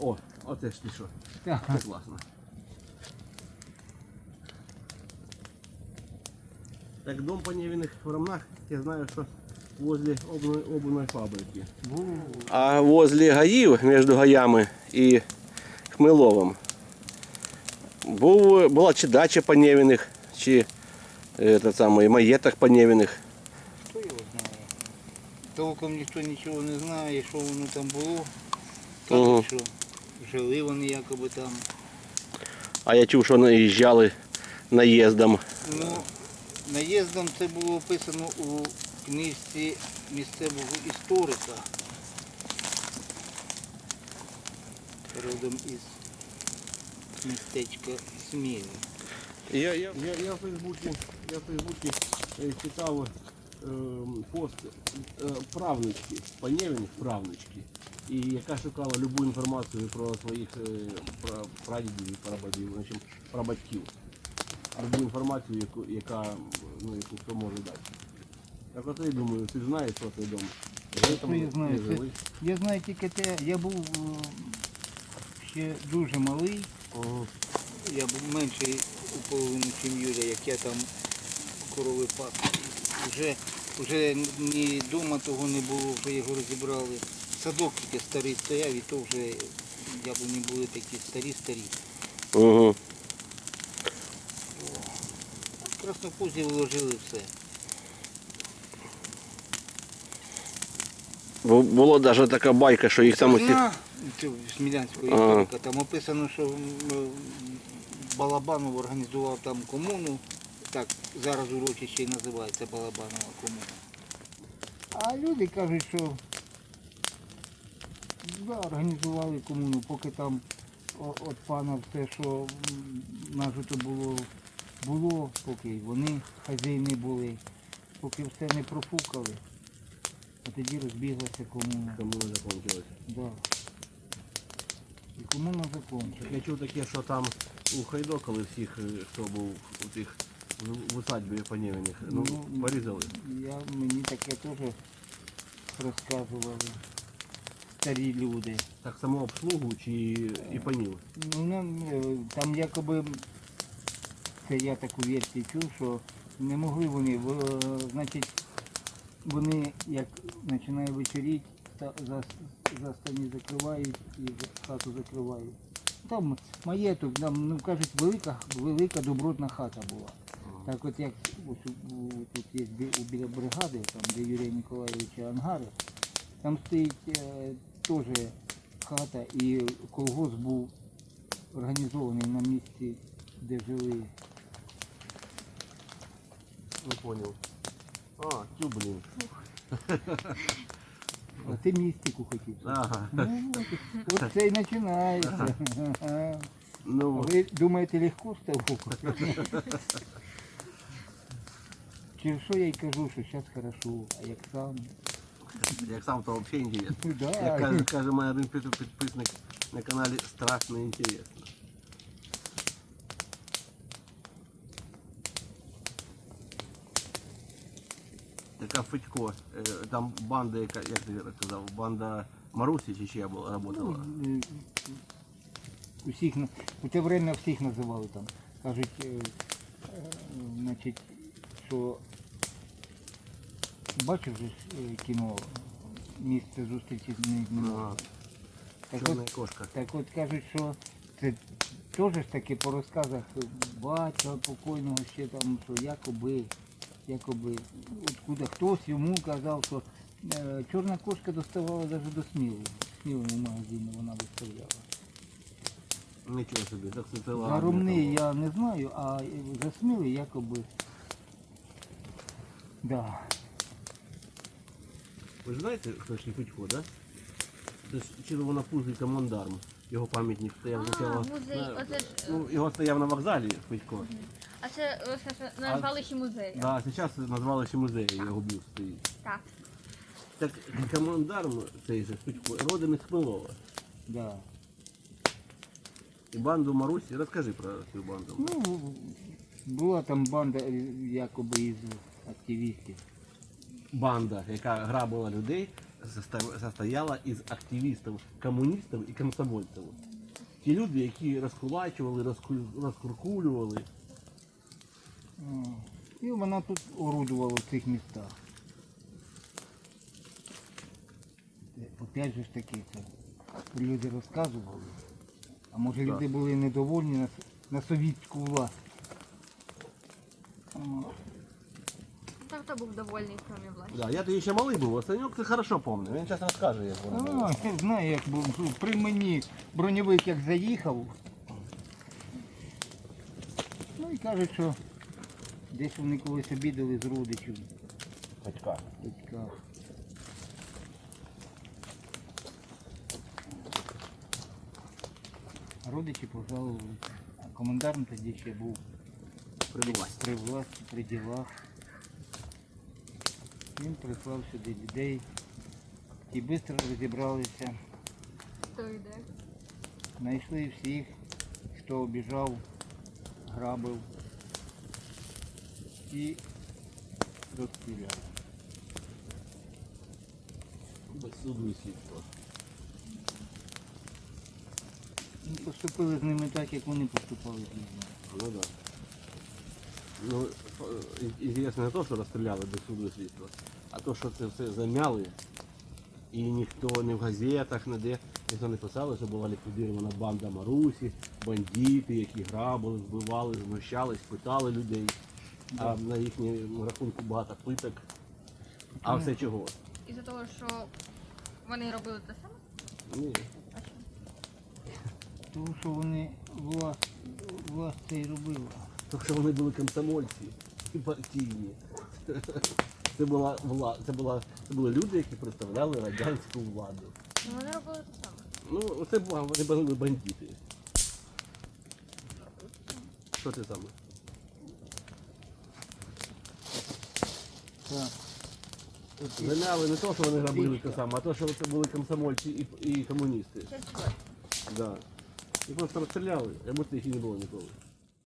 О, оце ж ти що. Це класно. Так, дом по Невиных в Ромнах, я знаю, что возле обувной, обувной фабрики. А возле гаїв, між гаями і Хмеловим, був, була чи дача по Невиних, чи е, те саме, маєток по Невиних. Хто його знає? Толком ніхто нічого не знає, що воно там було. Кажуть, Ага. що жили вони якоби там. А я чув, що наїжджали наїздом. Ну, наїздом це було описано у книжці місцевого історика. Родом із містечка Смілі. Я, я, я, я в Фейсбуці, я в Фейсбуці е, читав пост е, правнучки, Панєвіних правнучки, і яка шукала любу інформацію про своїх е, про прадідів і прабабів, в общем, про батьків. Любу інформацію, яку, яка, ну, яку хто може дати. Так от я думаю, ти знаєш, що цей дом. Я знаю? Це- Я знаю тільки те, я був е, ще дуже малий, Ага. я був менший у половину, ніж Юля, як я там корови пас. Вже, вже ні дома того не було, вже його розібрали. Садок тільки старий стояв, і то вже яблуні були такі старі-старі. Угу. Краснопузі вложили все. Бу- Було навіть така байка, що їх там усіх. Одна, цього Смілянського Ага. історика, там описано, що м, Балабанов організував там комуну, так зараз урочище і називається Балабанова комуна. А люди кажуть, що да, організували комуну, поки там от пана все, що нажито було, було, поки вони хазяїни були, поки все не профукали, а тоді розбіглася комуна. Кому не закончилось. Да. І комуна закончила. Я чув таке, що там у Хайдокали всіх, е, хто був у тих в усадьбі Панєвиних, ну, Ну, порізали. Я, мені таке теж розказували старі люди. Так само обслугу чи і панів. Ну, е, там якоби, це я таку версію чув, що не могли вони, в- е, значить, вони як починає вечоріти, та- за, за стані закривають і хату закривають. Там маєток, там, ну кажуть, велика, велика добротна хата була. Так от як ось у- у- тут є біля бригади, там, де Юрія Ніколаєвича ангари, там стоїть е, теж хата і колгосп був організований на місці, де жили. Не поняв. А, цю, блін. А ти містику хотів. Ага. Ну, от, от це і починається. Ну, ви думаєте, легко з того? Через що я й кажу, що зараз хорошо, а як сам? як сам то взагалі інтересно. Ну, да. Як каже, каже мій один під- підписник на каналі страшно інтересно. Така Федько, е, там банда, яка, як ти сказав, банда Марусі чи ще була, работала. Ну, е, Усіх, на- у те время всіх називали там. Кажуть, е, е, значить, що бачив же кіно місце зустрічі з ними. Ага, Так Чорна от, кошка. так от кажуть, що це теж ж таки по розказах батька покойного ще там, що якоби, якоби, откуда хтось йому казав, що е, чорна кошка доставала навіть до смілу. В смілому магазині вона доставляла. Нічого собі, так це ладно. За я не знаю, а за сміли якоби. Да. Ви ж знаєте, хто ж Федько, да? Це ж червонопузий командарм. Його пам'ятник стояв А, спочатку. музей, на- оце ж, Ну, його стояв на вокзалі Федько. а це е, це- назвали ще музей. Да, зараз назвали ще музей, його бюст стоїть. Так. Так командарм цей же Федько родом із Хмелова. Да. І банду Марусі, розкажи про цю банду. Ну, була там банда е, якоби із активістів. Банда, яка грабила людей, состо- состояла із активістів, комуністів і комсомольців. Ті люди, які розкулачували, розку- розкуркулювали. І вона тут орудувала в цих містах. Опять же ж таки, це люди розказували. А може Так. люди були недовольні на, на совітську власть. Хто був довольний кроме власті? Да, я тоді ще малий був, а Саньок це хорошо пам'ятає. Він зараз розкаже, як воно було. А, я знаю, як був. При мені броньовик як заїхав. Ну і кажуть, що десь вони колись обідали з родичів. Батька. Батька. Родичі пожалували. А командарм тоді ще був При власті. при власті, при ділах. Він прислав сюди людей. Ті швидко розібралися. Хто йде? Знайшли всіх, хто обіжав, грабив і розстріляли. Без суду і слідства. Ну, Поступили з ними так, як вони поступали з людьми. Ну да. Ну, інтересно не то, що розстріляли без суду і слідства, а то, що це все замяли. І ніхто не в газетах, ніде ніхто не писали, що була ліквідована банда Марусі, бандити, які грабили, вбивали, знущались, питали людей. А на їхньому рахунку багато питок. А все чого? Із-за того, що вони робили те саме? Ні. Тому що вони власть, власть це і робила. Тому що вони були комсомольці і партійні. Це була вла... це була це були люди, які представляли радянську владу. Ну вони робили те саме. Ну, це були бандити. Що це саме? Так. От не то, що вони робили те саме, а то, що це були комсомольці і, і комуністи. Да. І просто розстріляли, а їх і не було ніколи.